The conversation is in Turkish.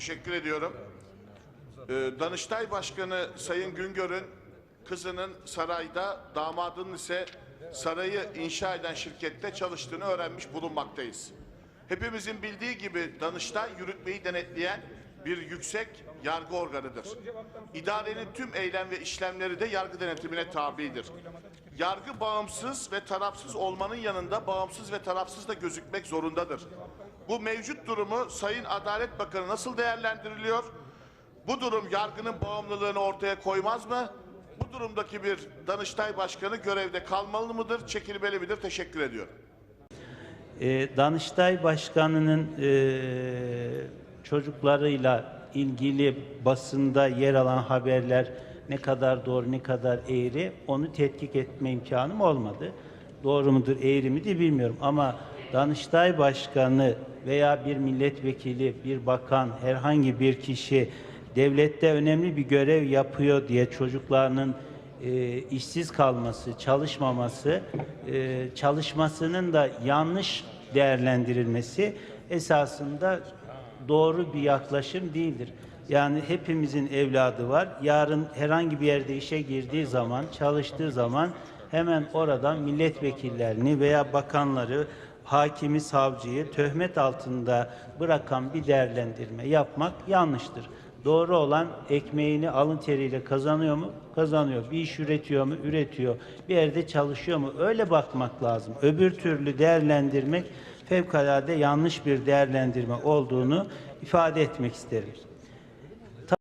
Teşekkür ediyorum. Ee, Danıştay Başkanı Sayın Güngör'ün kızının sarayda, damadının ise sarayı inşa eden şirkette çalıştığını öğrenmiş bulunmaktayız. Hepimizin bildiği gibi Danıştay yürütmeyi denetleyen bir yüksek yargı organıdır. İdarenin tüm eylem ve işlemleri de yargı denetimine tabidir. Yargı bağımsız ve tarafsız olmanın yanında bağımsız ve tarafsız da gözükmek zorundadır. Bu mevcut durumu Sayın Adalet Bakanı nasıl değerlendiriliyor? Bu durum yargının bağımlılığını ortaya koymaz mı? Bu durumdaki bir Danıştay Başkanı görevde kalmalı mıdır, çekilmeli midir? Teşekkür ediyorum. Ee, Danıştay Başkanı'nın e, çocuklarıyla ilgili basında yer alan haberler ne kadar doğru ne kadar eğri onu tetkik etme imkanım olmadı. Doğru mudur eğri midir bilmiyorum ama Danıştay Başkanı veya bir milletvekili, bir bakan, herhangi bir kişi devlette önemli bir görev yapıyor diye çocuklarının e, işsiz kalması, çalışmaması, e, çalışmasının da yanlış değerlendirilmesi esasında doğru bir yaklaşım değildir. Yani hepimizin evladı var. Yarın herhangi bir yerde işe girdiği zaman, çalıştığı zaman hemen oradan milletvekillerini veya bakanları, hakimi, savcıyı töhmet altında bırakan bir değerlendirme yapmak yanlıştır. Doğru olan ekmeğini alın teriyle kazanıyor mu? Kazanıyor. Bir iş üretiyor mu? Üretiyor. Bir yerde çalışıyor mu? Öyle bakmak lazım. Öbür türlü değerlendirmek fevkalade yanlış bir değerlendirme olduğunu ifade etmek isterim.